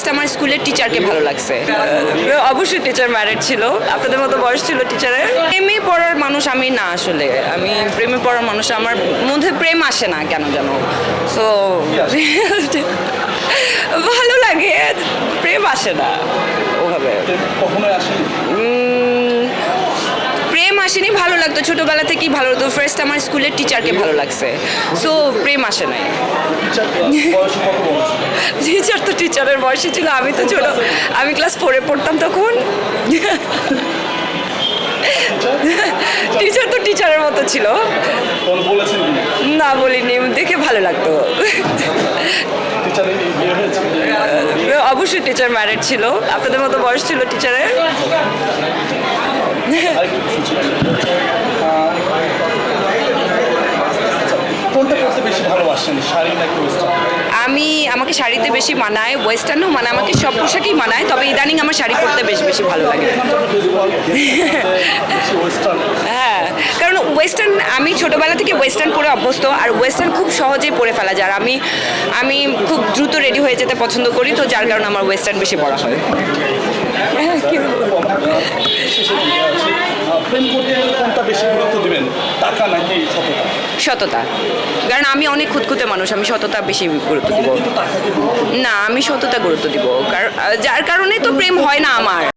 First আমার স্কুলের টিচারকে ভালো লাগছে? অবশ্যই টিচার ম্যারিড ছিল। আপনাদের মতো বয়স ছিল টিচারের প্রেমে পড়ার মানুষ আমি না আসলে। আমি প্রেমে পড়ার মানুষ আমার মধ্যে প্রেম আসে না কেন যেন সো ভালো লাগে প্রেম আসে না ওভাবে। উম, প্রেম আসেনি ভালো লাগতো। ছোটবেলা থেকেই ভালো লাগতো। ফার্স্ট আমার স্কুলের টিচারকে ভালো লাগছে। সো প্রেম আসে নাই। টিচার টিচারের বয়সে ছিল আমি তো ছোট। আমি ক্লাস ফোরে পড়তাম তখন। টিচার তো টিচারের মতো ছিল। না বলিনি দেখে ভালো লাগতো। অবশ্যই টিচার ম্যারেড ছিল। আপনাদের মতো বয়স ছিল টিচারের কোনটা বেশি ভালোবাসেন? শাড়ি নাকি আমি আমাকে শাড়িতে বেশি মানায় ওয়েস্টার্নও মানে আমাকে সব পোশাকই মানায় তবে ইদানিং আমার শাড়ি পরতে বেশ বেশি ভালো লাগে। হ্যাঁ কারণ ওয়েস্টার্ন আমি ছোটোবেলা থেকে ওয়েস্টার্ন পরে অভ্যস্ত আর ওয়েস্টার্ন খুব সহজেই পরে ফেলা যায়। আর আমি আমি খুব দ্রুত রেডি হয়ে যেতে পছন্দ করি তো যার কারণে আমার ওয়েস্টার্ন বেশি পরা হয়। প্রেম করতে কোনটা বেশি গুরুত্ব দিবেন? টাকা নাকি সততা? সততা। কারণ আমি অনেক খুঁতখুঁতে মানুষ, আমি সততা বেশি গুরুত্ব দিব। না, আমি সততা গুরুত্ব দিব। কারণ যার কারণে তো প্রেম হয় না আমার।